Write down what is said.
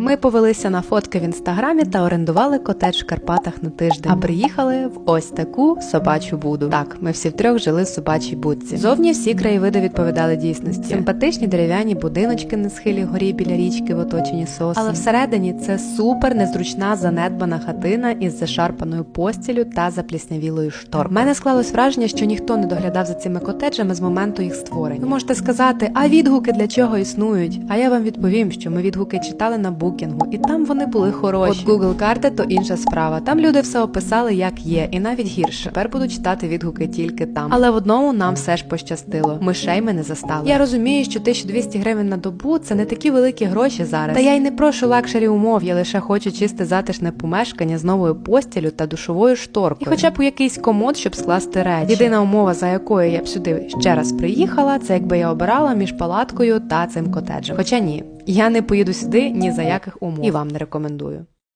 Ми повелися на фотки в інстаграмі та орендували котедж в Карпатах на тиждень. А приїхали в ось таку собачу буду. Так, ми всі втрьох жили в собачій будці. Зовні всі краєвиди відповідали дійсності. Симпатичні дерев'яні будиночки на схилі горі біля річки в оточенні сосен. Але всередині це супер незручна занедбана хатина із зашарпаною постілю та запліснявілою шторкою. У мене склалось враження, що ніхто не доглядав за цими котеджами з моменту їх створення. Ви можете сказати, а відгуки для чого існують? А я вам відповім, що ми відгуки читали на букінгу, і там вони були хороші. От Google карти то інша справа. Там люди все описали як є, і навіть гірше. Тепер буду читати відгуки тільки там. Але в одному нам все ж пощастило. Мишей ми не застали. Я розумію, що 1200 гривень на добу це не такі великі гроші зараз. Та я й не прошу лакшері умов, я лише хочу чисте затишне помешкання з новою постілю та душовою шторкою. І хоча б у якийсь комод, щоб скласти речі. Єдина умова, за якою я б сюди ще раз приїхала, це якби я обирала між палаткою та цим котеджем. Хоча ні, я не поїду сюди ні за яких умов і вам не рекомендую.